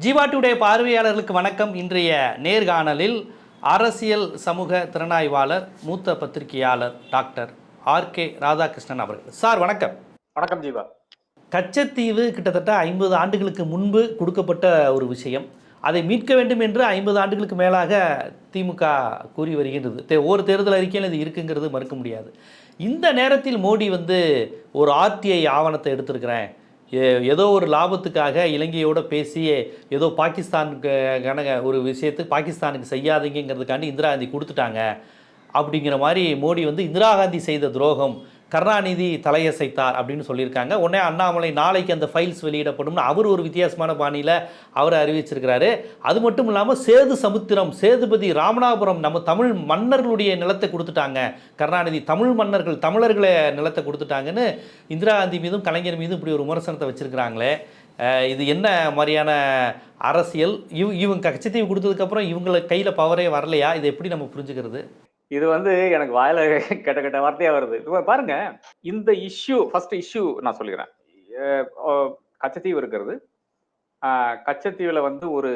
Jeeva today பார்வையாளர்களுக்கு வணக்கம். இன்றைய நேர்காணலில் அரசியல் சமூக திறனாய்வாளர் மூத்த பத்திரிகையாளர் டாக்டர் ஆர் கே ராதாகிருஷ்ணன் அவர்கள். சார் வணக்கம். வணக்கம் ஜீவா. கச்சத்தீவு கிட்டத்தட்ட ஐம்பது ஆண்டுகளுக்கு முன்பு கொடுக்கப்பட்ட ஒரு விஷயம். அதை மீட்க வேண்டும் என்று ஐம்பது ஆண்டுகளுக்கு மேலாக திமுக கூறி வருகின்றது. தே- ஒரு தேர்தல் அறிக்கையில் இது இருக்குங்கிறது மறுக்க முடியாது. இந்த நேரத்தில் மோடி வந்து ஒரு ஆர்டிஐ ஆவணத்தை எடுத்திருக்கிறேன். ஏதோ ஒரு லாபத்துக்காக இலங்கையோட பேசி ஏதோ பாகிஸ்தானுக்கு கணக ஒரு விஷயத்துக்கு பாகிஸ்தானுக்கு செய்யாதீங்கிறதுக்காண்டி இந்திரா காந்தி கொடுத்துட்டாங்க. அப்படிங்கிற மாதிரி மோடி வந்து இந்திரா காந்தி செய்த துரோகம் கருணாநிதி தலையசைத்தார் அப்படின்னு சொல்லியிருக்காங்க. உடனே அண்ணாமலை நாளைக்கு அந்த ஃபைல்ஸ் வெளியிடப்படும்னு அவர் ஒரு வித்தியாசமான பாணியில் அவர் அறிவிச்சிருக்கிறாரு. அது மட்டும் இல்லாமல் சேது சமுத்திரம் சேதுபதி ராமநாதபுரம் நம்ம தமிழ் மன்னர்களுடைய நிலத்தை கொடுத்துட்டாங்க. கருணாநிதி தமிழ் மன்னர்கள் தமிழர்களை நிலத்தை கொடுத்துட்டாங்கன்னு இந்திரா காந்தி மீதும் கலைஞர் மீதும் இப்படி ஒரு விமர்சனத்தை வச்சுருக்கிறாங்களே. இது என்ன மாதிரியான அரசியல்? இவ் இவங்க கட்சித்தீவு கொடுத்ததுக்கப்புறம் இவங்களை கையில் பவரே வரலையா? இதை எப்படி நம்ம புரிஞ்சுக்கிறது? இது வந்து எனக்கு வாயில கெட்ட கெட்ட வார்த்தையா வருது. பாருங்க இந்த இஷ்யூ ஃபர்ஸ்ட் இஷ்யூ நான் சொல்லிக்கிறேன். கச்சத்தீவு இருக்கிறது. கச்சத்தீவுல வந்து ஒரு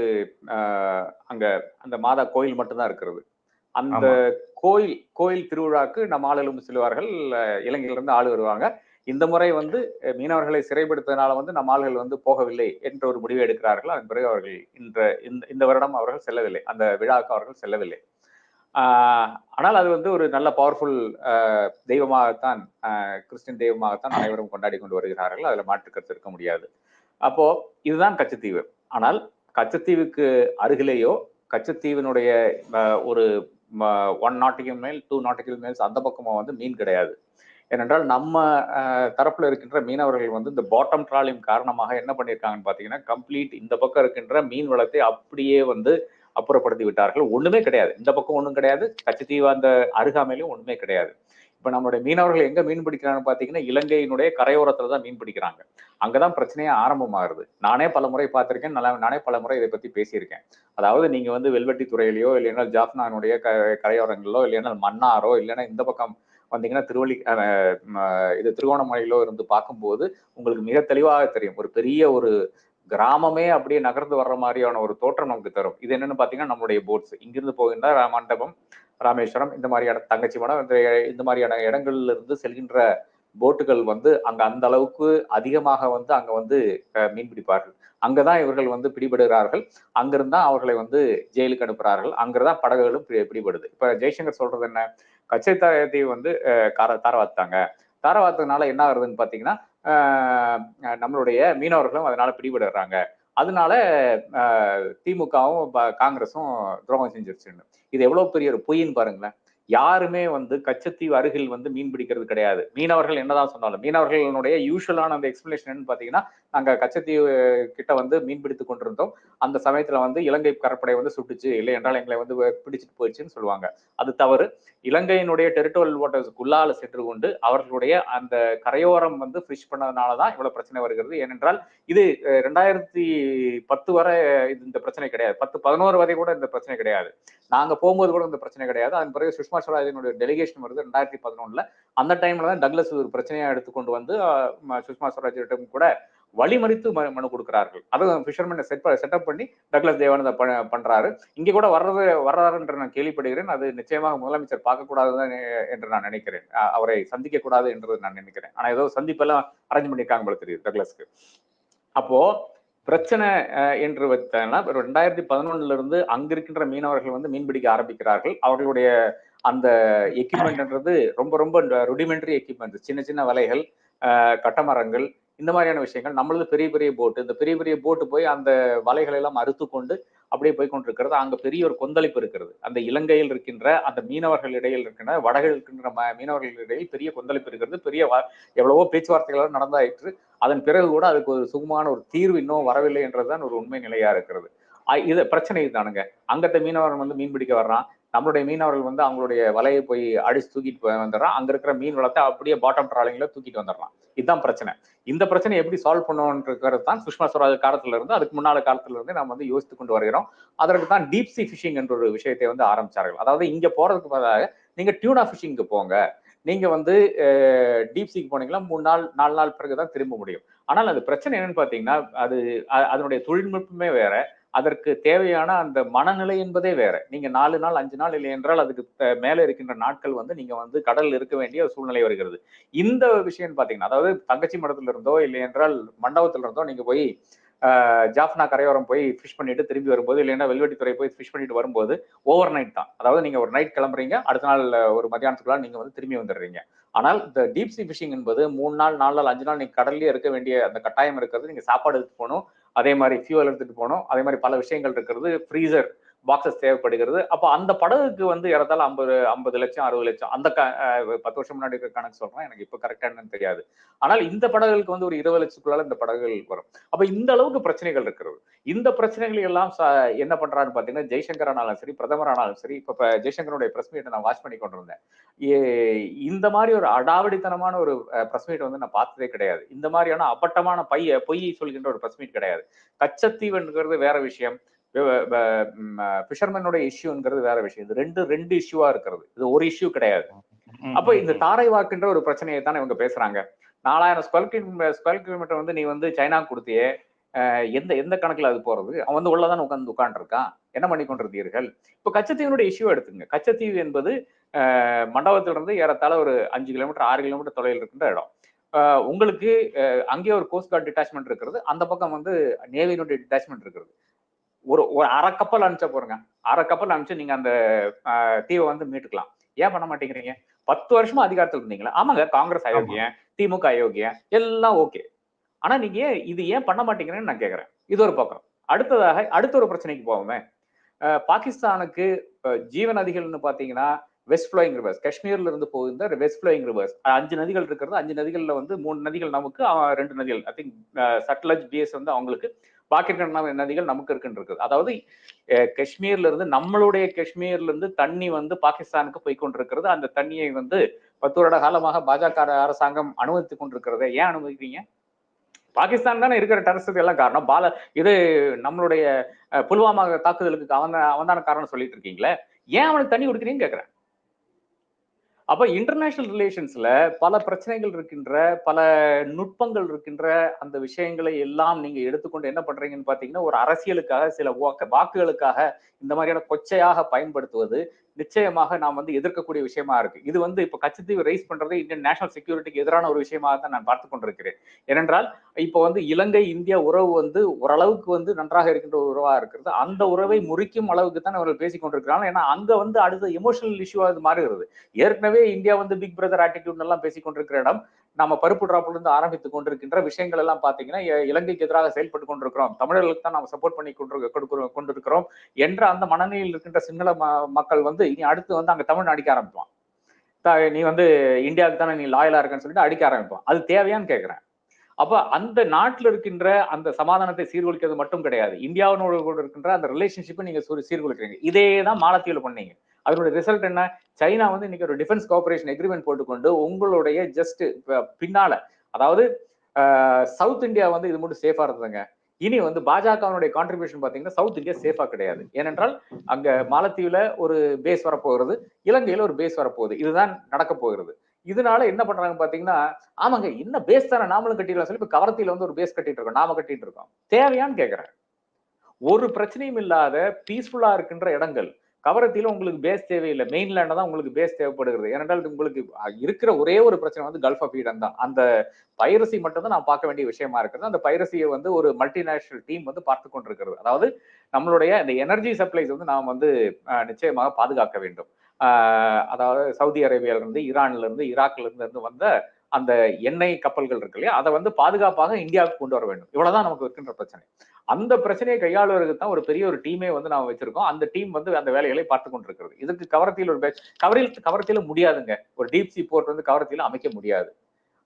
அங்க அந்த மாதா கோயில் மட்டும்தான் இருக்கிறது. அந்த கோயில் கோயில் திருவிழாக்கு நம்ம ஆளுகளும் செல்வார்கள். அஹ், இலங்கையில இருந்து ஆள் வருவாங்க. இந்த முறை வந்து மீனவர்களை சிறைப்படுத்தனால வந்து நம்ம ஆள்கள் வந்து போகவில்லை என்ற ஒரு முடிவை எடுக்கிறார்கள். அதன் பிறகு அவர்கள் இந்த இந்த- வருடம் அவர்கள் செல்லவில்லை. அந்த விழாவுக்கு அவர்கள் செல்லவில்லை. ஆனால் அது வந்து ஒரு நல்ல பவர்ஃபுல் தெய்வமாகத்தான் கிறிஸ்டின் தெய்வமாகத்தான் அனைவரும் கொண்டாடி கொண்டு வருகிறார்கள். அதில் மாற்று கருத்து இருக்க முடியாது. அப்போ இதுதான் கச்சத்தீவு. ஆனால் கச்சத்தீவுக்கு அருகிலேயோ கச்சத்தீவினுடைய ஒரு one nautical mile two nautical miles அந்த பக்கமாக வந்து மீன் கிடையாது. ஏனென்றால் நம்ம தரப்புல இருக்கின்ற மீனவர்கள் வந்து இந்த பாட்டம் ட்ராலிங் காரணமாக என்ன பண்ணியிருக்காங்கன்னு பார்த்தீங்கன்னா கம்ப்ளீட் இந்த பக்கம் இருக்கின்ற மீன் வளத்தை அப்படியே வந்து அப்புறப்படுத்தி விட்டார்கள். ஒண்ணுமே கிடையாது. இந்த பக்கம் ஒண்ணும் கிடையாது. கச்சத்தீவு அந்த அருகாமையிலும் ஒண்ணுமே கிடையாது. இப்ப நம்மளுடைய மீனவர்கள் எங்க மீன் பிடிக்கிறாங்கன்னு பாத்தீங்கன்னா இலங்கையினுடைய கரையோரத்துல தான் மீன் பிடிக்கிறாங்க. அங்கதான் பிரச்சனையே ஆரம்பமாகுது. நானே பல முறை பார்த்திருக்கேன். நல்லா நானே பல முறை இதை பத்தி பேசியிருக்கேன். அதாவது நீங்க வந்து வெல்வெட்டி துறையிலையோ இல்லைன்னா ஜாஃப்னானுடைய க கரையோரங்களோ இல்லைன்னா மன்னாரோ இல்லைன்னா இந்த பக்கம் வந்தீங்கன்னா திருவள்ளி அஹ், இது திருகோணமலையிலோ இருந்து பார்க்கும்போது உங்களுக்கு மிக தெளிவாக தெரியும். ஒரு பெரிய ஒரு கிராமமே அப்படியே நகர்ந்து வர்ற மாதிரியான ஒரு தோற்றம் நமக்கு தரும். இது என்னன்னு பாத்தீங்கன்னா நம்மளுடைய போட்ஸ் இங்கிருந்து போகின்ற மண்டபம் ராமேஸ்வரம் இந்த மாதிரியான தங்கச்சி மடம் இந்த இந்த மாதிரியான இடங்கள்ல இருந்து செல்கின்ற போட்டுகள் வந்து அங்க அந்த அளவுக்கு அதிகமாக வந்து அங்க வந்து மீன் பிடிப்பார்கள். அங்கதான் இவர்கள் வந்து பிடிபடுகிறார்கள். அங்கிருந்தா அவர்களை வந்து ஜெயிலுக்கு அனுப்புகிறார்கள். அங்கிருந்தான் படகுகளும் பி- பிடிபடுது. இப்ப ஜெய்சங்கர் சொல்றது என்ன? கச்சை தீவு வந்து கார தாரவாத்தாங்க தாரவாத்ததுனால என்ன ஆகுதுன்னு பாத்தீங்கன்னா நம்மளுடைய மீனவர்களும் அதனால பிடிபடுறாங்க. அதனால திமுகவும் ப- காங்கிரஸும் துரோகம் செஞ்சிருச்சுன்னு. இது எவ்வளவு பெரிய ஒரு பொய்ன்னு பாருங்களேன். யாருமே வந்து கச்சத்தீவு அருகில் வந்து மீன் பிடிக்கிறது கிடையாது. மீனவர்கள் என்னதான் சொன்னாலும் மீனவர்களுடைய யூஸ்வலான அந்த எக்ஸ்பிளேஷன் என்னன்னு பாத்தீங்கன்னா நாங்க கச்சத்தீவு கிட்ட வந்து மீன் பிடித்து கொண்டிருந்தோம். அந்த சமயத்துல வந்து இலங்கை கடற்படை வந்து சுட்டுச்சு. இல்லை என்றால் எங்களை வந்து பிடிச்சிட்டு போயிடுச்சுன்னு சொல்லுவாங்க. அது தவறு. இலங்கையினுடைய டெரிட்டோரியல் வாட்டர்ஸ்க்குள்ளால சென்று கொண்டு அவர்களுடைய அந்த கரையோரம் வந்து ஃபிஷ் பண்ணதுனால தான் இவ்வளவு பிரச்சனை வருகிறது. ஏனென்றால் இது ரெண்டாயிரத்தி பத்து வரை இது இந்த பிரச்சனை கிடையாது. பத்து பதினோரு வரை கூட இந்த பிரச்சனை கிடையாது. நாங்க போகும்போது கூட இந்த பிரச்சனை கிடையாது. அதன் பிறகு சுஷ்மா ஸ்வராஜினுடைய டெலிகேஷன் வருது ரெண்டாயிரத்தி பதினொன்னுல. அந்த டைம்ல தான் டக்ளஸ் ஒரு பிரச்சனையா எடுத்துக்கொண்டு வந்து சுஷ்மா சுவராஜிடம் கூட வழிமறித்து மனு கொடுக்கிறார்கள். அதை ஃபிஷர்மேனை செட் செட்டப் பண்ணி டக்ளஸ் தேவானந்த பண்றாரு. இங்க கூட வர்றது வர்றாருன்ற நான் கேள்விப்படுகிறேன். அது நிச்சயமாக முதலமைச்சர் பார்க்கக்கூடாது என்று நான் நினைக்கிறேன். அவரை சந்திக்க கூடாது என்று நான் நினைக்கிறேன். ஆனா ஏதோ சந்திப்பெல்லாம் அரேஞ்ச் பண்ணியிருக்காங்க போல தெரியுது டக்ளஸ்க்கு. அப்போ பிரச்சனை அஹ், என்று வச்சா ரெண்டாயிரத்தி பதினொன்னுல இருந்து அங்க இருக்கின்ற மீனவர்கள் வந்து மீன்பிடிக்க ஆரம்பிக்கிறார்கள். அவர்களுடைய அந்த எக்யூப்மெண்ட்ன்றது ரொம்ப ரொம்ப ருடிமெண்ட்ரி எக்யூப்மெண்ட் சின்ன சின்ன வலைகள் கட்டமரங்கள் இந்த மாதிரியான விஷயங்கள் நம்மளது பெரிய பெரிய போட்டு இந்த பெரிய பெரிய போட்டு போய் அந்த வலைகளை எல்லாம் அறுத்து கொண்டு அப்படியே போய் கொண்டிருக்கிறது. அங்க பெரிய ஒரு கொந்தளிப்பு இருக்கிறது. அந்த இலங்கையில் இருக்கின்ற அந்த மீனவர்கள் இடையில் இருக்கின்ற வடகில் இருக்கின்ற ம- மீனவர்கள் இடையில் பெரிய கொந்தளிப்பு இருக்கிறது. பெரிய எவ்வளவோ பேச்சுவார்த்தைகள் நடந்தாயிற்று. அதன் பிறகு கூட அதுக்கு ஒரு சுகமான ஒரு தீர்வு இன்னும் வரவில்லை என்றதுதான் ஒரு உண்மை நிலையா இருக்கிறது. இது பிரச்சனை இதுதானுங்க. அங்கத்த மீனவர் வந்து மீன் பிடிக்க வர்றான். நம்மளுடைய மீனவர்கள் வந்து அவங்களுடைய வலையை போய் அடிச்சு தூக்கிட்டு போய் வந்துடுறான். அங்க இருக்கிற மீன் வளத்தை அப்படியே பாட்டம் ட்ராலிங்ல தூக்கிட்டு வந்துடுறான். இதுதான் பிரச்சனை. இந்த பிரச்சனை எப்படி சால்வ் பண்ணுவோன்றது தான் சுஷ்மா ஸ்வராஜ் காலத்துல இருந்து அதுக்கு முன்னால காலத்துல இருந்து நம்ம வந்து யோசித்து கொண்டு வருகிறோம். அதற்கு தான் டீப் சி ஃபிஷிங் என்ற ஒரு விஷயத்தை வந்து ஆரம்பிச்சார்கள். அதாவது இங்க போறதுக்கு பதிலாக நீங்க டியூனா ஃபிஷிங்க்கு போங்க. நீங்க வந்து டீப் சீக்கு போனீங்கன்னா மூணு நாள் நாலு நாள் பிறகு தான் திரும்ப முடியும். ஆனால் அது பிரச்சனை என்னன்னு பாத்தீங்கன்னா அது அதனுடைய தொழில்நுட்பமே வேற. அதற்கு தேவையான அந்த மனநிலை என்பதே வேற. நீங்க நாலு நாள் அஞ்சு நாள் இல்லை என்றால் அதுக்கு மேலே இருக்கின்ற நாட்கள் வந்து நீங்க வந்து கடலில் இருக்க வேண்டிய ஒரு சூழ்நிலை வருகிறது. இந்த விஷயம் பாத்தீங்கன்னா அதாவது தங்கச்சி மடத்துல இருந்தோ இல்லை என்றால் மண்டபத்துல இருந்தோ நீங்க போய் ஜாஃப்னா கரையோரம் போய் ஃபிஷ் பண்ணிட்டு திரும்பி வரும்போது இல்லைன்னா வெல்வெட்டித்துறை போய் ஃபிஷ் பண்ணிட்டு வரும்போது ஓவர் நைட் தான். அதாவது நீங்க ஒரு நைட் கிளம்புறீங்க அடுத்த நாள் ஒரு மத்தியானத்துக்குள்ள நீங்க வந்து திரும்பி வந்துடுறீங்க. ஆனால் இந்த டீப் சி ஃபிஷிங் என்பது மூணு நாள் நாலு நாள் அஞ்சு நாள் நீங்க கடல்லயே இருக்க வேண்டிய அந்த கட்டாயம் இருக்கிறது நீங்க சாப்பாடு எடுத்து போகணும். அதே மாதிரி ஃபியூவல் எடுத்துட்டு போனோம் அதே மாதிரி பல விஷயங்கள் இருக்கிறது. ஃப்ரீசர் பாக்ஸஸ் தேவைப்படுகிறது. அப்போ அந்த படகுக்கு வந்து ஏறத்தாழ ஐம்பது ஐம்பது லட்சம் அறுபது லட்சம் அந்த க- பத்து வருஷம் முன்னாடி இருக்கிற கணக்கு சொல்றேன். எனக்கு இப்போ கரெக்டாக என்னன்னு தெரியாது. ஆனால் இந்த படகுகளுக்கு வந்து ஒரு இருபது லட்சத்துக்குள்ளால இந்த படகுகள் வரும். அப்போ இந்த அளவுக்கு பிரச்சனைகள் இருக்கிறது. இந்த பிரச்சனைகள் எல்லாம் என்ன பண்றான்னு பார்த்தீங்கன்னா ஜெய்சங்கர் ஆனாலும் சரி பிரதமர் ஆனாலும் சரி இப்போ ஜெய்சங்கருடைய பிரஸ் மீட்டை நான் வாட்ச் பண்ணி கொண்டிருந்தேன். ஏ- இந்த மாதிரி ஒரு அடாவடித்தனமான ஒரு பிரஸ் மீட் வந்து நான் பார்த்ததே கிடையாது. இந்த மாதிரியான அப்பட்டமான பைய பொய் சொல்கின்ற ஒரு பிரஸ் மீட் கிடையாது. கச்சத்தீவுங்கிறது வேற விஷயம். ஃபிஷர்மேனோட இஷ்யூங்கிறது வேற விஷயம். இது ரெண்டு ரெண்டு இஷ்யூவா இருக்கிறது. இது ஒரு இஷ்யூ கிடையாது. அப்ப இந்த தாரை வாக்குன்ற ஒரு பிரச்சனையை தான் இவங்க பேசுறாங்க. நாலாயிரம் ஸ்கொயர் கிலோமீட்டர் ஸ்கொயர் கிலோமீட்டர் வந்து நீ வந்து சைனா கொடுத்தியே எந்த எந்த கணக்குல அது போறது? அவன் வந்து உள்ளதான் உட்காந்து உட்காந்துருக்கான் என்ன பண்ணி கொண்டிருந்தீர்கள்? இப்போ கச்சத்தீவினுடைய இஷ்யூ எடுத்துங்க. கச்சத்தீவு என்பது மண்டபத்திலிருந்து ஏறத்தாழ ஒரு அஞ்சு கிலோமீட்டர் ஆறு கிலோமீட்டர் தொலைவில் இருக்கின்ற இடம். உங்களுக்கு அங்கேயே ஒரு கோஸ்ட் கார்டு டிட்டாச்மெண்ட் இருக்கிறது. அந்த பக்கம் வந்து நேவியினுடைய டிட்டாச்மெண்ட் இருக்கிறது. ஒரு ஒரு அரை கப்பல் அனுப்பிச்சா போறங்க அரை கப்பல் அனுப்பிச்சு நீங்க அந்த தீவை வந்து மீட்டுக்கலாம். ஏன் பண்ண மாட்டேங்கிறீங்க? பத்து வருஷமா அதிகாரத்தில் இருந்தீங்களா? ஆமாங்க காங்கிரஸ் அயோக்கியம் திமுக அயோக்கியம் எல்லாம் ஓகே. ஆனா நீங்க ஏன் இது ஏன் பண்ண மாட்டேங்கிறேன்னு நான் கேக்குறேன். இது ஒரு பக்கம். அடுத்ததாக அடுத்த ஒரு பிரச்சனைக்கு போவோமே. பாகிஸ்தானுக்கு ஜீவ நதிகள்னு பாத்தீங்கன்னா வெஸ்ட் ஃப்ளோயிங் ரிவர்ஸ் காஷ்மீர்ல இருந்து போகுந்த வெஸ்ட் ஃப்ளோயிங் ரிவர்ஸ் அஞ்சு நதிகள் இருக்கிறது. அஞ்சு நதிகள்ல வந்து மூணு நதிகள் நமக்கு ரெண்டு நதிகள். ஐ திங்க் சட்லஜ் பிஎஸ் வந்து அவங்களுக்கு பாக்கி இருக்கிற நதிகள் நமக்கு இருக்குன்னு இருக்குது அதாவது அஹ் காஷ்மீர்ல இருந்து நம்மளுடைய காஷ்மீர்ல இருந்து தண்ணி வந்து பாகிஸ்தானுக்கு போய் கொண்டிருக்கிறது. அந்த தண்ணியை வந்து பத்து வருட காலமாக பாஜக அரசாங்கம் அனுமதித்துக் கொண்டிருக்கிறத. ஏன் அனுமதிக்கிறீங்க? பாகிஸ்தான் தானே இருக்கிற டெரரிஸ்டுக்கு எல்லாம் காரணம். பால இது நம்மளுடைய புல்வாமா தாக்குதலுக்கு அவன் அவன் தான காரணம் சொல்லிட்டு இருக்கீங்களே. ஏன் அவனுக்கு தண்ணி கொடுக்குறீங்கன்னு கேக்குறேன். அப்ப இன்டர்நேஷனல் ரிலேஷன்ஸ்ல பல பிரச்சனைகள் இருக்கின்ற பல நுட்பங்கள் இருக்கின்ற அந்த விஷயங்களை எல்லாம் நீங்க எடுத்துக்கொண்டு என்ன பண்றீங்கன்னு பாத்தீங்கன்னா ஒரு அரசியலுக்காக சில வாக்கு வாக்குகளுக்காக இந்த மாதிரியான கொச்சையாக பயன்படுத்துவது நிச்சயமாக நாம் வந்து எதிர்க்கக்கூடிய விஷயமா இருக்கு. இது வந்து இப்ப கச்சத்தீவு ரைஸ் பண்றது இந்தியன் நேஷனல் செக்யூரிட்டிக்கு எதிரான ஒரு விஷயமாக தான் நான் பார்த்து கொண்டிருக்கிறேன். ஏனென்றால் இப்போ வந்து இலங்கை இந்தியா உறவு வந்து ஓரளவுக்கு வந்து நன்றாக இருக்கின்ற ஒரு உறவா இருக்கிறது. அந்த உறவை முறிக்கும் அளவுக்கு தான் அவர்கள் பேசிக் கொண்டிருக்கிறாங்க ஏன்னா அங்க வந்து அடுத்த எமோஷனல் இஷ்யூவா அது மாறுகிறது. ஏற்கனவே இந்தியா வந்து பிக் பிரதர் ஆட்டிடியூட் எல்லாம் பேசிக் கொண்டிருக்கிற இடம் நம்ம பருப்பு டிராப்ல இருந்து ஆரம்பித்து கொண்டிருக்கின்ற விஷயங்கள் எல்லாம் பாத்தீங்கன்னா இலங்கைக்கு எதிராக செயல்பட்டு கொண்டிருக்கிறோம். தமிழர்களுக்கு தான் நம்ம சப்போர்ட் பண்ணி கொண்டு கொண்டிருக்கிறோம் என்ற அந்த மனநிலையில் இருக்கின்ற சிங்கள ம- மக்கள் வந்து இனி அடுத்து வந்து அங்க தமிழ் அடிக்க ஆரம்பிப்பான். நீ வந்து இந்தியாவுக்கு தானே நீ லாயலா இருக்கன்னு சொல்லிட்டு அடிக்க ஆரம்பிப்பான். அது தேவையான்னு கேக்குறேன் அப்ப அந்த நாட்டுல இருக்கின்ற அந்த சமாதானத்தை சீர்குலைக்கிறது மட்டும் கிடையாது. இந்தியாவினோட கூட இருக்கின்ற அந்த ரிலேஷன்ஷிப்பை நீங்க சீர்குலைக்கிறீங்க. இதே தான் மாலத்தீவில் பண்ணீங்க. அதனுடைய ரிசல்ட் என்ன? சைனா வந்து இன்னைக்கு ஒரு டிஃபென்ஸ் கோஆபரேஷன் எக்ரிமெண்ட் போட்டுக்கொண்டு உங்களுடைய ஜஸ்ட் பின்னால அதாவது சவுத் இந்தியா வந்து இது மட்டும் சேஃபா இருந்ததுங்க. இனி வந்து பாஜகவினுடைய கான்ட்ரிபியூஷன் பாத்தீங்கன்னா சவுத் இந்தியா சேஃபா கிடையாது. ஏனென்றால் அங்க மாலத்தீவுல ஒரு பேஸ் வரப்போகிறது இலங்கையில ஒரு பேஸ் வரப்போகுது. இதுதான் நடக்க போகிறது. இதனால என்ன பண்றாங்க பாத்தீங்கன்னா ஆமாங்க என்ன பேஸ் தானே நாமளும் கட்டிடலாம் சொல்லி இப்ப கவரத்தில வந்து ஒரு பேஸ் கட்டிட்டு இருக்கோம் நாம கட்டிட்டு இருக்கோம். தேவையான்னு கேக்குறேன். ஒரு பிரச்சனையும் இல்லாத பீஸ்ஃபுல்லா இருக்கின்ற இடங்கள் கவரத்தில உங்களுக்கு பேஸ் தேவையில்லை மெயின்லேண்ட தான் உங்களுக்கு பேஸ் தேவைப்படுகிறது. ஏனென்றால் உங்களுக்கு இருக்கிற ஒரே ஒரு பிரச்சனை வந்து கல்ஃப் ஆஃப் ஈடன் தான். அந்த பைரசி மட்டும் தான் நான் பார்க்க வேண்டிய விஷயமா இருக்கிறது. அந்த பைரசியை வந்து ஒரு மல்டிநேஷனல் டீம் வந்து பார்த்து கொண்டிருக்கிறது. அதாவது நம்மளுடைய இந்த எனர்ஜி சப்ளைஸ் வந்து நாம் வந்து நிச்சயமாக பாதுகாக்க வேண்டும். அதாவது சவுதி அரேபியாவிலிருந்து ஈரான்லேருந்து ஈராக்லேருந்து இருந்து வந்த அந்த எண்ணெய் கப்பல்கள் இருக்கு இல்லையா? அதை வந்து பாதுகாப்பாக இந்தியாவுக்கு கொண்டு வர வேண்டும். இவ்வளவுதான் நமக்கு இருக்கின்ற பிரச்சனை. அந்த பிரச்சனையை கையாளுவதற்கு தான் ஒரு பெரிய ஒரு டீமே வந்து நாம் வச்சிருக்கோம். அந்த டீம் வந்து அந்த வேலைகளை பார்த்து கொண்டிருக்கிறது. இதுக்கு கவரத்தில் ஒரு கவரில் கவரத்தில முடியாதுங்க. ஒரு டீப் சி போர்ட் வந்து கவரத்தில அமைக்க முடியாது.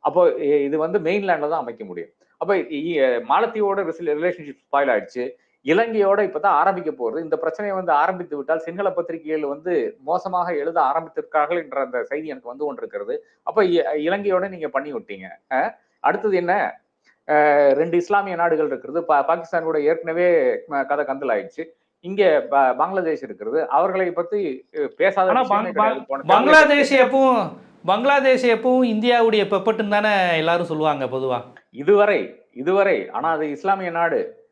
அப்போ இது வந்து மெயின்லேண்ட்ல தான் அமைக்க முடியும். அப்போ இ- மாலத்தீவோட ரிலேஷன்ஷிப் ஸ்பாயில் ஆயிடுச்சு. இலங்கையோட இப்பதான் ஆரம்பிக்க போகுது. இந்த பிரச்சனையை வந்து ஆரம்பித்து விட்டால் சிங்கள பத்திரிகைகள் வந்து மோசமாக எழுத ஆரம்பித்திருக்கார்கள் என்ற அந்த செய்தி எனக்கு வந்து கொண்டிருக்கிறது. அப்ப இ- இலங்கையோட நீங்க பண்ணி விட்டீங்க. அடுத்தது என்ன? ரெண்டு இஸ்லாமிய நாடுகள் இருக்கிறது பா- பாகிஸ்தான் கூட ஏற்கனவே கதை கந்தல் ஆயிடுச்சு. இங்க பங்களாதேஷ் இருக்கிறது அவர்களை பத்தி பேசாத பங்களாதேஷ் எப்பவும் பங்களாதேஷ் எப்பவும் இந்தியாவுடைய பெப்பட்டுன்னு தானே எல்லாரும் சொல்லுவாங்க பொதுவா. இதுவரை இதுவரை ஆனா அது இஸ்லாமிய நாடு.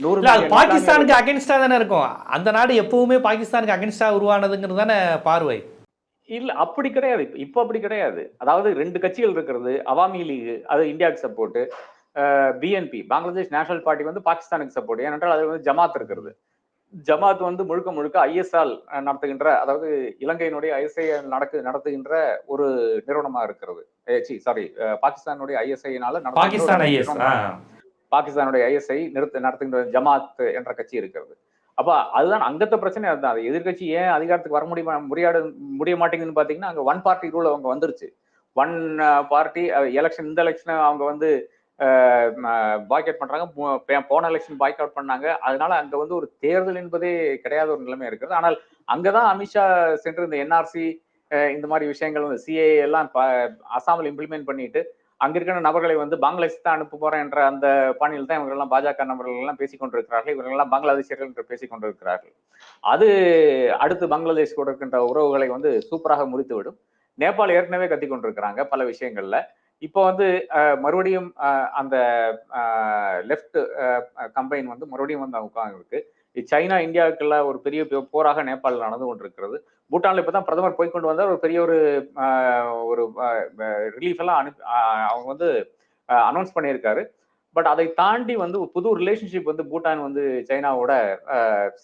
நூறு இல்ல அது பாகிஸ்தானுக்கு அகென்ஸ்டா தானே இருக்கும். அந்த நாடு எப்பவுமே பாகிஸ்தானுக்கு அகென்ஸ்டா உருவானதுங்கிறது தானே பார்வை. இல்ல அப்படி கிடையாது. இப்ப- அப்படி கிடையாது. அதாவது ரெண்டு கட்சிகள் இருக்கிறது அவாமி லீக் அது இந்தியாவுக்கு support BNP Bangladesh national party வந்து பாகிஸ்தானுக்கு சப்போர்ட் ஏனென்றால் அது வந்து ஜமாத் இருக்கிறது. ஜமாத் வந்து முழுக்க முழுக்க ஐஎஸ்ஆல் நடத்துகின்ற அதாவது இலங்கையினுடைய ஐஎஸ்ஐ நடக்கு நடத்துகின்ற ஒரு நிறுவனமா இருக்கிறது. சாரி பாகிஸ்தானுடைய ஐஎஸ்ஐனால பாகிஸ்தான் பாகிஸ்தானுடைய ஐஎஸ்ஐ நிறுத்த நடத்துகின்ற ஜமாத் என்ற கட்சி இருக்கிறது. அப்போ அதுதான் அங்கத்த பிரச்சனை அதுதான். அது எதிர்க்கட்சி ஏன் அதிகாரத்துக்கு வர முடியுமா முடியாத முடிய மாட்டேங்குதுன்னு பார்த்தீங்கன்னா அங்கே ஒன் பார்ட்டி ரூல் அவங்க வந்துருச்சு. ஒன் பார்ட்டி எலெக்ஷன் இந்த எலெக்ஷன் அவங்க வந்து பாய்காட் பண்ணுறாங்க போ- போன எலெக்ஷன் பாய் அவுட் பண்ணாங்க. அதனால அங்கே வந்து ஒரு தேர்தல் என்பதே கிடையாத ஒரு நிலைமை இருக்கிறது. ஆனால் அங்கே தான் அமித்ஷா சென்று இந்த என்ஆர்சி இந்த மாதிரி விஷயங்கள் வந்து சிஏ எல்லாம் ப- அசாமில் இம்ப்ளிமெண்ட் பண்ணிட்டு அங்க இருக்கிற நபர்களை வந்து பங்களாதேஷ் தான் அனுப்ப போறேன் என்ற அந்த பாணியில் தான் இவங்க எல்லாம் பாஜக நபர்கள் எல்லாம் பேசிக் கொண்டிருக்கிறார்கள். இவர்கள் எல்லாம் பங்களாதேஷியர்கள் என்று பேசிக் கொண்டிருக்கிறார்கள். அது அடுத்து பங்களாதேஷ் கூட இருக்கின்ற உறவுகளை வந்து சூப்பராக முறித்துவிடும். நேபாள் ஏற்கனவே கத்தி கொண்டிருக்கிறாங்க பல விஷயங்கள்ல. இப்போ வந்து மறுபடியும் அந்த லெஃப்ட் கம்பைன் வந்து மறுபடியும் வந்து உட்கார்ந்து இருக்கு சைனா இந்தியாவுக்குள்ள ஒரு பெரிய போராக நேபாள் நடந்து கொண்டிருக்கிறது. பூட்டான்ல இப்பதான் பிரதமர் போய் கொண்டு வந்தார். ஒரு பெரிய ஒரு ஒரு ரிலீஃப் எல்லாம் அனுப்பி அவங்க வந்து அனௌன்ஸ் பண்ணியிருக்காரு. பட் அதை தாண்டி வந்து புது ரிலேஷன்ஷிப் வந்து பூட்டான் வந்து சைனாவோட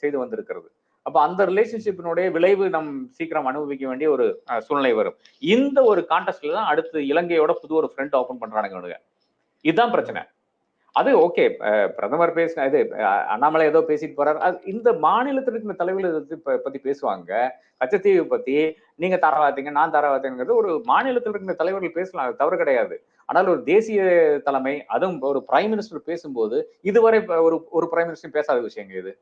செய்து வந்திருக்கிறது. அப்ப அந்த ரிலேஷன்ஷிப்பினுடைய விளைவு நம் சீக்கிரம் அனுபவிக்க வேண்டிய ஒரு சூழ்நிலை வரும். இந்த ஒரு கான்டெஸ்ட்ல தான் அடுத்து இலங்கையோட புது ஒரு ஃப்ரெண்ட் ஓபன் பண்றானுங்க இதுதான் பிரச்சனை. அது ஓகே பிரதமர் பேசின இது அண்ணாமலை ஏதோ பேசிட்டு போறாரு. அது இந்த மாநிலத்திற்கு இருக்கிற தலைவர்கள் பத்தி பேசுவாங்க. கச்சத்தீவு பத்தி நீங்க தரவாத்தீங்க நான் தரவாத்தீங்கிறது ஒரு மாநிலத்தில் இருக்கிற தலைவர்கள் பேசலாம் தவறு கிடையாது. ஆனால் ஒரு தேசிய தலைமை அதுவும் ஒரு பிரைம் மினிஸ்டர் பேசும்போது இதுவரை ஒரு ஒரு பிரைம் மினிஸ்டர் பேசாத விஷயங்க இது.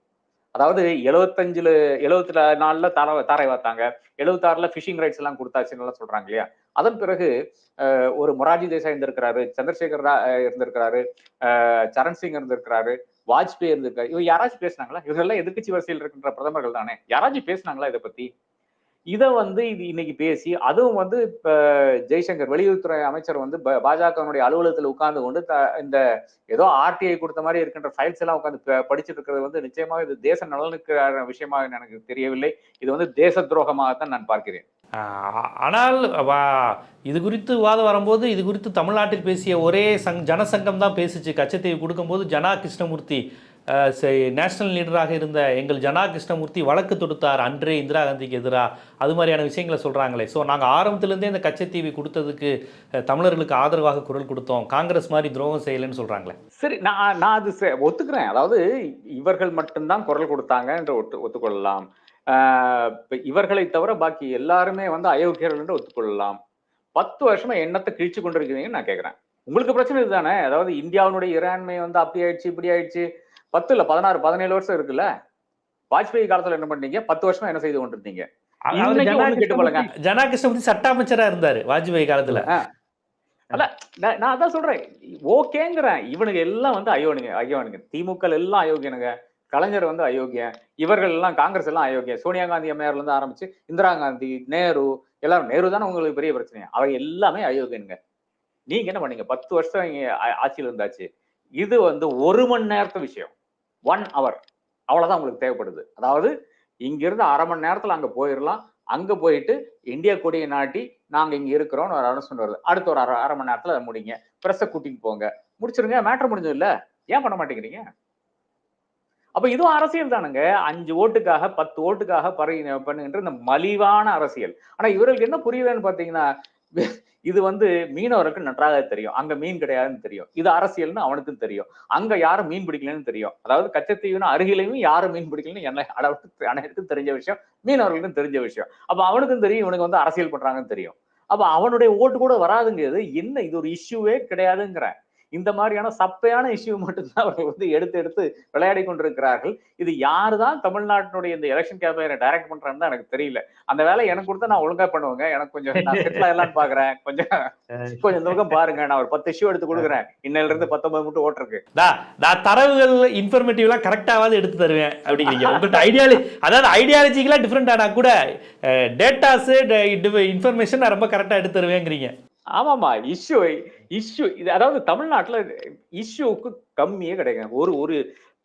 அதாவது எழுபத்தஞ்சுல எழுபத்தி நாலுல தர தாரை வாத்தாங்க. எழுபத்தாறுல ஃபிஷிங் ரைட்ஸ் எல்லாம் கொடுத்தாச்சுன்னு எல்லாம் சொல்றாங்க இல்லையா? அதன் பிறகு ஒரு மொராஜி தேசாய் இருந்திருக்கிறாரு சந்திரசேகர் ரா- இருந்திருக்கிறாரு சரண் சிங் இருந்திருக்கிறாரு வாஜ்பேயி இருந்திருக்காரு. இவங்க யாராச்சும் பேசுனாங்களா? இவங்கெல்லாம் எதிர்கட்சி வரிசையில் இருக்கின்ற பிரதமர்கள் தானே? யாராச்சும் பேசினாங்களா இதை பத்தி? இதை வந்து இது இன்னைக்கு பேசி அதுவும் வந்து இப்ப ஜெய்சங்கர் வெளியுறவுத்துறை அமைச்சர் வந்து ப- பாஜகவினுடைய அலுவலகத்தில் உட்கார்ந்து கொண்டு த- இந்த ஏதோ ஆர்டிஐ கொடுத்த மாதிரி இருக்கின்ற ஃபைல்ஸ் எல்லாம் உட்காந்து படிச்சுட்டு இருக்கிறது வந்து நிச்சயமாக இது தேச நலனுக்கு விஷயமாக எனக்கு தெரியவில்லை. இது வந்து தேச துரோகமாகத்தான் நான் பார்க்கிறேன். ஆனால் வா- இது குறித்து விவாதம் வரும்போது இது குறித்து தமிழ்நாட்டில் பேசிய ஒரே சங் ஜனசங்கம் தான் பேசிச்சு. கச்சத்தீவு கொடுக்கும்போது ஜனா கிருஷ்ணமூர்த்தி நேஷனல் லீடராக இருந்த எங்கள் ஜனா கிருஷ்ணமூர்த்தி வழக்கு தொடுத்தார். அன்றே இந்திரா காந்திக்கு எதிராக அது மாதிரியான விஷயங்களை சொல்கிறாங்களே ஸோ நாங்கள் ஆரம்பத்திலேருந்தே இந்த கச்சத்தீவி கொடுத்ததுக்கு தமிழர்களுக்கு ஆதரவாக குரல் கொடுத்தோம். காங்கிரஸ் மாதிரி துரோகம் செய்யலைன்னு சொல்கிறாங்களே சரி நான் நான் அது ஒத்துக்கிறேன். அதாவது இவர்கள் மட்டும்தான் குரல் கொடுத்தாங்க என்று ஒத்து ஒத்துக்கொள்ளலாம். இவர்களை தவிர பாக்கி எல்லாருமே வந்து அயோக்கியர்கள் என்று ஒத்துக்கொள்ளலாம். பத்து வருஷமா எண்ணத்தை கிழிச்சு கொண்டிருக்கிறீங்கன்னு நான் கேட்குறேன் உங்களுக்கு பிரச்சனை இதுதானே? அதாவது இந்தியாவினுடைய இறையாண்மை வந்து அப்படி ஆயிடுச்சு இப்படி ஆயிடுச்சு. பத்து இல்ல பதினாறு பதினேழு வருஷம் இருக்குல்ல? வாஜ்பாய் காலத்துல என்ன பண்ணீங்க? பத்து வருஷமா என்ன செய்து கொண்டிருந்தீங்க? ஜனா. கிருஷ்ணமூர்த்தி- சட்ட அமைச்சராக இருந்தார் வாஜ்பாய் காலத்தில். நான் நான் அதான் சொல்றேன். ஓகேங்கிறேன். இவனுங்க எல்லாம் வந்து அயோனுங்க அயோனுங்க. திமுக எல்லாம் அயோக்கியனுங்க. கலைஞர் வந்து அயோக்கியன். இவர்கள் எல்லாம் காங்கிரஸ் எல்லாம் அயோக்கியம் சோனியா காந்தி அம்மையார்ல இருந்து ஆரம்பிச்சு இந்திரா காந்தி நேரு எல்லாரும். நேரு தானே உங்களுக்கு பெரிய பிரச்சனை அவர் எல்லாமே அயோக்கியனுங்க. நீங்க என்ன பண்ணீங்க? பத்து வருஷம் ஆட்சியில் இருந்தாச்சு. இது வந்து ஒரு மணி நேரத்து விஷயம். ஒன் ஹவர் அவ்வளவுதான் உங்களுக்கு தேவைப்படுது. அதாவது இங்கிருந்து அரை மணி நேரத்துல அங்க போயிடலாம் அங்க போயிட்டு இந்தியா கொடியை நாட்டி நாங்க இங்க இருக்கிறோம்னு ஒரு அனௌன்ஸ்மெண்ட் வருது அடுத்த ஒரு அரை அரை மணி நேரத்துல அதை முடிங்க. பிரஸ்ஸை கூட்டிட்டு போங்க. முடிச்சிருங்க. மேட்டர் முடிஞ்சது இல்லை ஏன் பண்ண மாட்டேங்கிறீங்க? அப்போ இதுவும் அரசியல் தானுங்க. அஞ்சு ஓட்டுக்காக பத்து ஓட்டுக்காக பறி பண்ணுகின்ற இந்த மலிவான அரசியல். ஆனா இவர்களுக்கு என்ன புரியலன்னு பார்த்தீங்கன்னா இது வந்து மீனவருக்கு நன்றாக தெரியும். அங்க மீன் கிடையாதுன்னு தெரியும். இது அரசியல்னு அவனுக்கும் தெரியும். அங்க யாரும் மீன் பிடிக்கலன்னு தெரியும். அதாவது கச்சத்தீவுன்னு அருகிலையும் யாரும் மீன் பிடிக்கலன்னு என்ன அளவுக்கு அனைவருக்கும் தெரிஞ்ச விஷயம் மீனவர்களுக்கும் தெரிஞ்ச விஷயம். அப்ப அவனுக்கும் தெரியும் இவனுக்கு வந்து அரசியல் பண்றாங்கன்னு தெரியும். அப்ப அவனுடைய ஓட்டு கூட வராதுங்கிறது என்ன இது ஒரு இஷ்யூவே கிடையாதுங்கிறேன். இந்த மாதிரியான சப்பையான இஷ்யூ மட்டும்தான் அவர்கள் வந்து எடுத்து எடுத்து விளையாடி கொண்டிருக்கிறார்கள். இது யாரு தான் தமிழ்நாட்டினுடைய இந்த எலெக்ஷன் கேம்பெயினை டைரக்ட் பண்றான்னு தான் எனக்கு தெரியல. அந்த வேலை எனக்கு கொடுத்தா நான் ஒழுங்கா பண்ணுவேங்க. எனக்கு கொஞ்சம் நான் செட்டில் ஆகலாம்னு பாக்குறேன் கொஞ்சம் கொஞ்சம் இந்த பக்கம் பாருங்க. நான் ஒரு பத்து இஷ்யூ எடுத்து கொடுக்குறேன். இன்னையில இருந்து பத்தொன்பது மட்டும் ஓட்டிருக்கு. நான் தரவுகள் இன்ஃபர்மேட்டிவ்லாம் கரெக்டாவது எடுத்து தருவேன் அப்படிங்கிறீங்க. உங்கள்கிட்ட ஐடியாலஜி அதாவது ஐடியாலஜிக்கெல்லாம் டிஃப்ரெண்ட் ஆனால் கூட டேட்டாஸு இன்ஃபர்மேஷன் நான் ரொம்ப கரெக்டாக எடுத்து தருவேங்கிறீங்க. ஆமாமா இஷ்யூ இஷ்யூ இது அதாவது தமிழ்நாட்டுல இஷ்யூக்கு கம்மியே கிடைக்கும் ஒரு ஒரு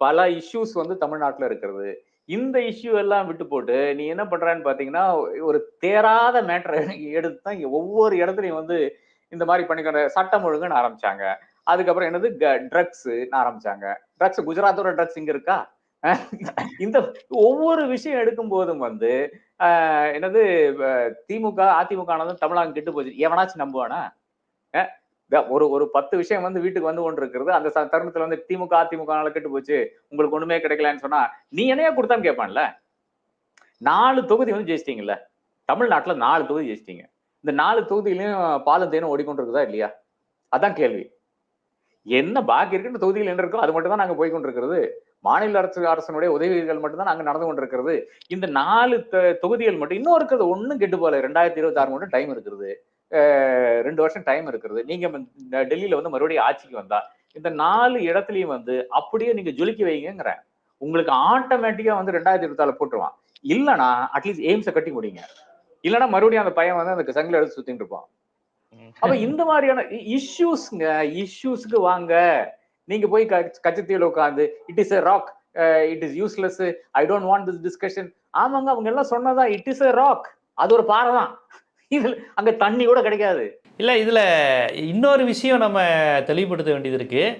பல இஷ்யூஸ் வந்து தமிழ்நாட்டுல இருக்கிறது. இந்த இஷ்யூ எல்லாம் விட்டு போட்டு நீ என்ன பண்றான்னு பாத்தீங்கன்னா ஒரு தேராத மேட்டரை எடுத்து தான் ஒவ்வொரு இடத்துலையும் வந்து இந்த மாதிரி பண்ணிக்கிற சட்டம் ஒழுங்குன்னு ஆரம்பிச்சாங்க. அதுக்கப்புறம் என்னது? ட்ரக்ஸ் ஆரம்பிச்சாங்க. ட்ரக்ஸ் குஜராத்தோட ட்ரக்ஸ் இங்க இருக்கா? இந்த ஒவ்வொரு விஷயம் எடுக்கும் போதும் வந்து என்னது திமுக அதிமுக ஆனதும் தமிழகம் கெட்டு போச்சு. எவனாச்சும் நம்புவானா? ஒரு ஒரு பத்து விஷயம் வந்து வீட்டுக்கு வந்து கொண்டு இருக்கிறது அந்த தருணத்துல வந்து திமுக அதிமுக கெட்டு போச்சு. உங்களுக்கு ஒண்ணுமே கிடைக்கலன்னு சொன்னா நீ என்னையா கொடுத்தான்னு கேட்பான்ல. நாலு தொகுதி வந்து ஜெயிச்சிட்டீங்கல்ல. தமிழ்நாட்டுல நாலு தொகுதி ஜெயிச்சிட்டீங்க. இந்த நாலு தொகுதியிலையும் பாலும் தேனும் ஓடிக்கொண்டிருக்குதா இல்லையா? அதான் கேள்வி. என்ன பாக்கி இருக்கின்ற தொகுதிகள் என்ன இருக்கோ அது மட்டும் தான் நாங்க போய் கொண்டிருக்கிறது. மாநில அரசு அரசனுடைய உதவிகள் மட்டும்தான் நாங்க நடந்து கொண்டிருக்கிறது. இந்த நாலு தொகுதிகள் மட்டும் இன்னும் இருக்கிறது ஒண்ணும் கெட்டு போல ரெண்டாயிரத்தி இருபத்தி ஆறு மட்டும் டைம் இருக்கிறது ரெண்டு வருஷம் டைம் இருக்கிறது நீங்க டெல்லியில வந்து மறுபடியும் ஆட்சிக்கு வந்தா இந்த நாலு இடத்துலயும் வந்து அப்படியே நீங்க ஜொலிக்க வைங்கிறேன் உங்களுக்கு ஆட்டோமேட்டிக்கா வந்து ரெண்டாயிரத்தி இருபத்தி ஆறு போட்டுருவான். இல்லைன்னா அட்லீஸ்ட் எய்ம்ஸை கட்டி முடியுங்க இல்லைன்னா மறுபடியும் அந்த பையன் வந்து அந்த சங்கில எடுத்து சுத்திட்டு இருப்பான். அப்ப இந்த மாதிரியான இஷ்யூஸ்ங்க இஷ்யூஸ்க்கு வாங்க. நீங்க போய் க- உட்காந்து it is a rock it is useless I don't want this discussion ஆமாங்க அவங்க எல்லாம் சொன்னதா இட் இஸ் எ ராக் அது ஒரு பாறை தான். இதுல அங்க தண்ணி கூட கிடைக்காது. இல்லை இதில் இன்னொரு விஷயம் நம்ம தெளிவுபடுத்த வேண்டியது இருக்குது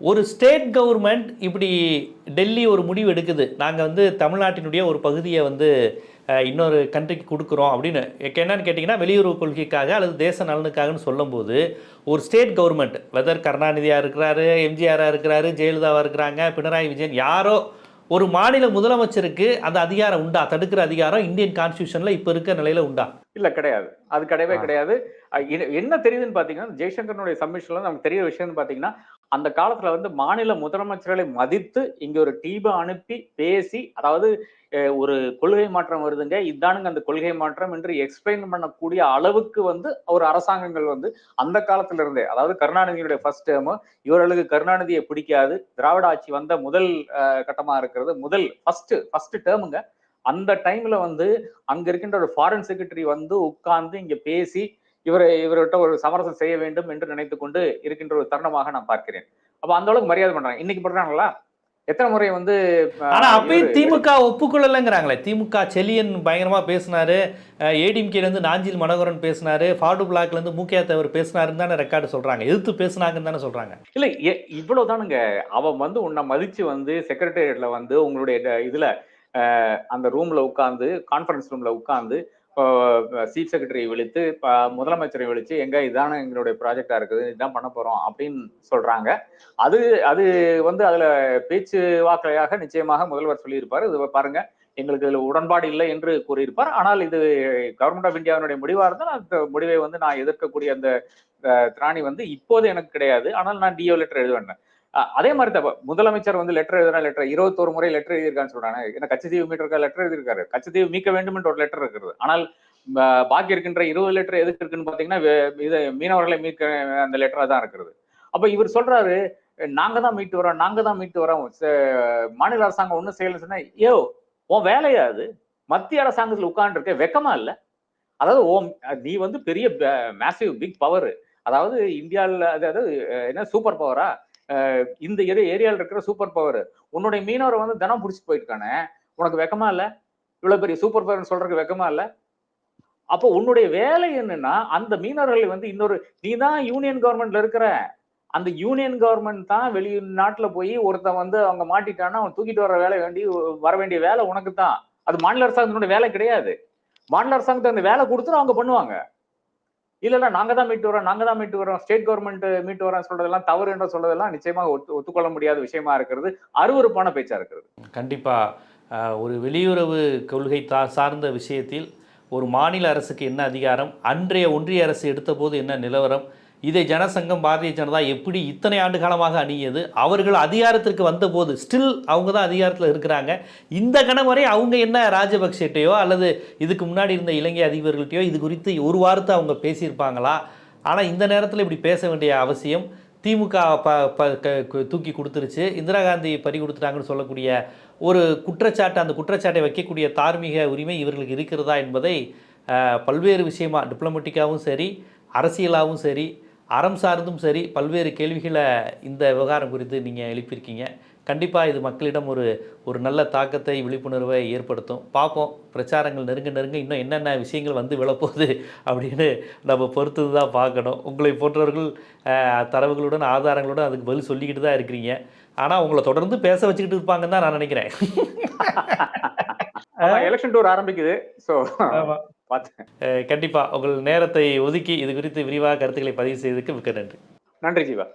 ஒரு ஸ்டேட் கவர்மெண்ட் இப்படி டெல்லி ஒரு முடிவு எடுக்குது. நாங்கள் வந்து தமிழ்நாட்டினுடைய ஒரு பகுதியை வந்து இன்னொரு கண்ட்ரிக்கு கொடுக்குறோம் அப்படின்னு. என்னன்னு கேட்டிங்கன்னா வெளியுறவு கொள்கைக்காக அல்லது தேச நலனுக்காகன்னு சொல்லும்போது ஒரு ஸ்டேட் கவர்மெண்ட் வெதர் கருணாநிதியாக இருக்கிறாரு எம்ஜிஆராக இருக்கிறாரு ஜெயலலிதாவாக இருக்கிறாங்க பினராயி விஜயன் யாரோ ஒரு மாநில முதலமைச்சருக்கு அந்த அதிகாரம் உண்டா? தடுக்கிற அதிகாரம் இந்தியன் கான்ஸ்டியூஷனில் இப்போ இருக்க நிலையில் உண்டா? இல்ல கிடையாது. அது கிடையவே. கிடையாது. என்ன தெரியுதுன்னு பாத்தீங்கன்னா ஜெய்சங்கரனுடைய சப்மிஷன்ல நமக்கு தெரிய விஷயம்னு பாத்தீங்கன்னா அந்த காலத்துல வந்து மாநில முதலமைச்சர்களை மதித்து இங்க ஒரு டீமை அனுப்பி பேசி அதாவது ஒரு கொள்கை மாற்றம் வருதுங்க. இதானுங்க அந்த கொள்கை மாற்றம் என்று எக்ஸ்பிளைன் பண்ணக்கூடிய அளவுக்கு வந்து ஒரு அரசாங்கங்கள் வந்து அந்த காலத்துல இருந்தே அதாவது கருணாநிதியுடைய ஃபர்ஸ்ட் டேர்ம் இவர்களுக்கு கருணாநிதியை பிடிக்காது. திராவிட ஆட்சி வந்த முதல் கட்டமா இருக்கிறது. முதல் ஃபர்ஸ்ட் ஃபர்ஸ்ட் டேர்முங்க அந்த டைம்ல வந்து அங்க இருக்கின்ற ஒரு ஃபாரின் செக்ரட்டரி வந்து உட்கார்ந்து இங்க பேசி இவரை இவர்கிட்ட ஒரு சமரசம் செய்ய வேண்டும் என்று நினைத்து கொண்டு இருக்கின்ற ஒரு தருணமாக நான் பார்க்கிறேன். அப்ப அந்த அளவுக்கு மரியாதை பண்றாங்க. இன்னைக்கு பண்றாங்களா? எத்தனை முறை வந்து ஆனா அப்பயும் திமுக ஒப்புக்கொள்ளலைங்கிறாங்களே. திமுக செலியன் பயங்கரமா பேசினாரு. ஏடிஎம்கேல இருந்து நாஞ்சில் மனோகரன் பேசினாரு. ஃபாடு பிளாக்ல இருந்து மூக்கியா தேவர் பேசினாருன்னு தானே ரெக்கார்டு சொல்றாங்க. எதிர்த்து பேசினாங்கன்னு தானே சொல்றாங்க. இல்ல இவ்வளவுதானுங்க. அவன் வந்து உன்னை மதிச்சு வந்து செக்ரட்டேரியட்ல வந்து உங்களுடைய இதுல அந்த ரூம்ல உட்கார்ந்து கான்ஃபரன்ஸ் ரூம்ல உட்கார்ந்து சீஃப் செக்ரட்டரி விழித்து முதலமைச்சரை விழிச்சு எங்க இதான எங்களுடைய ப்ராஜெக்டா இருக்குது இதான் பண்ண போறோம் அப்படின்னு சொல்றாங்க. அது அது வந்து அதுல பேச்சு வாக்கையாக நிச்சயமாக முதல்வர் சொல்லியிருப்பாரு. இது பாருங்க எங்களுக்கு இதுல உடன்பாடு இல்லை என்று கூறியிருப்பார். ஆனால் இது கவர்மெண்ட் ஆஃப் இந்தியாவினுடைய முடிவா இருந்தால் அந்த முடிவை வந்து நான் எதிர்க்கக்கூடிய அந்த திராணி வந்து இப்போது எனக்கு கிடையாது. ஆனால் நான் டிஓ லெட்டர் எழுதுவேன். அதே மாதிரி தான் முதலமைச்சர் வந்து லெட்டர் எழுதுற லெட்டர் இருபத்தோரு முறை லெட்டர் எழுதியிருக்கான்னு சொல்றாங்க. என்ன கச்சத்தீவு மீட்டருக்கா லெட்டர் எழுதியிருக்காரு. கச்சத்தீவு மீட்க வேண்டும் என்ற ஒரு லெட்டர் இருக்கிறது ஆனால் பாக்கி இருக்கின்ற இருபது லெட்டர் எதுக்கு இருக்குன்னு பாத்தீங்கன்னா இது மீனவர்களை மீட்க அந்த லெட்டரா தான் இருக்கிறது அப்ப இவர் சொல்றாரு நாங்க தான் மீட்டு வரோம் நாங்க தான் மீட்டு வரோம் மாநில அரசாங்கம் ஒண்ணும் செய்யலன்னு சொன்னா ஏ உன் வேலையா அது? மத்திய அரசாங்கத்தில் உட்கார்ந்துருக்க வெக்கமா இல்ல? அதாவது ஓம் நீ வந்து பெரிய மேசிவ் பிக் பவர் அதாவது இந்தியாவில் அதாவது என்ன சூப்பர் பவரா இந்த ஏரியாவில் இருக்கிற சூப்பர் பவர் உன்னுடைய மீனவரை வந்து தினம் பிடிச்சிட்டு போயிருக்கானே. உனக்கு வெக்கமா இல்லை? இவ்வளவு பெரிய சூப்பர் பவர்னு சொல்றதுக்கு வெக்கமா இல்லை? அப்போ உன்னுடைய வேலை என்னன்னா அந்த மீனவர்களை வந்து இன்னொரு நீ தான் யூனியன் கவர்மெண்ட்ல இருக்கிற. அந்த யூனியன் கவர்மெண்ட் தான் வெளிநாட்டுல போய் ஒருத்தன் வந்து அவங்க மாட்டிட்டான்னா அவன் தூக்கிட்டு வர வேலை வேண்டி வர வேண்டிய வேலை உனக்கு தான். அது மாநில அரசாங்கத்தினுடைய வேலை கிடையாது. மாநில அரசாங்கத்தை அந்த வேலை கொடுத்துட்டு அவங்க பண்ணுவாங்க. இல்ல இல்ல நாங்க தான் மீட்டு வரோம் நாங்க தான் மீட்டு வரோம் ஸ்டேட் கவர்மெண்ட் மீட்டு வரோம் சொல்றதெல்லாம் தவறு என்று சொல்றதெல்லாம் நிச்சயமாக ஒத்து ஒத்துக்கொள்ள முடியாத விஷயமா இருக்கிறது. அருவருப்பான பேச்சா இருக்கிறது. கண்டிப்பாக ஒரு வெளியுறவு கொள்கை சார்ந்த விஷயத்தில் ஒரு மாநில அரசுக்கு என்ன அதிகாரம் அன்றைய ஒன்றிய அரசு எடுத்தபோது என்ன நிலவரம் இதை ஜனசங்கம் பாரதிய ஜனதா எப்படி இத்தனை ஆண்டு காலமாக அணியது அவர்கள் அதிகாரத்திற்கு வந்தபோது ஸ்டில் அவங்க தான் அதிகாரத்தில் இருக்கிறாங்க. இந்த கணம் வரை அவங்க என்ன ராஜபக்சேட்டையோ அல்லது இதுக்கு முன்னாடி இருந்த இலங்கை அதிபர்கள்ட்டையோ இது குறித்து ஒரு வாரத்தை அவங்க பேசியிருப்பாங்களா? ஆனால் இந்த நேரத்தில் இப்படி பேச வேண்டிய அவசியம் திமுக ப ப க- தூக்கி கொடுத்துருச்சு. இந்திரா காந்தி பறி கொடுத்துட்டாங்கன்னு சொல்லக்கூடிய ஒரு குற்றச்சாட்டு அந்த குற்றச்சாட்டை வைக்கக்கூடிய தார்மீக உரிமை இவர்களுக்கு இருக்கிறதா என்பதை பல்வேறு விஷயமாக டிப்ளமெட்டிக்காகவும் சரி அரசியலாகவும் சரி அறம் சார்ந்தும் சரி பல்வேறு கேள்விகளை இந்த விவகாரம் குறித்து நீங்கள் எழுப்பியிருக்கீங்க. கண்டிப்பாக இது மக்களிடம் ஒரு ஒரு நல்ல தாக்கத்தை விழிப்புணர்வை ஏற்படுத்தும். பார்ப்போம். பிரச்சாரங்கள் நெருங்க நெருங்க இன்னும் என்னென்ன விஷயங்கள் வந்து விழப்போகுது அப்படின்னு நம்ம பொறுத்து தான் பார்க்கணும். உங்களை போன்றவர்கள் தரவுகளுடன் ஆதாரங்களுடன் அதுக்கு பதில் சொல்லிக்கிட்டு தான் இருக்கிறீங்க. ஆனால் உங்களை தொடர்ந்து பேச வச்சுக்கிட்டு இருப்பாங்கன்னு தான் நான் நினைக்கிறேன். எலெக்ஷன் டூர் ஆரம்பிக்குது. சோ பார்த்து அஹ், கண்டிப்பா உங்கள் நேரத்தை ஒதுக்கி இது குறித்து விரிவாக கருத்துக்களை பதிவு செய்ததுக்கு மிக்க நன்றி. நன்றி ஜீவா.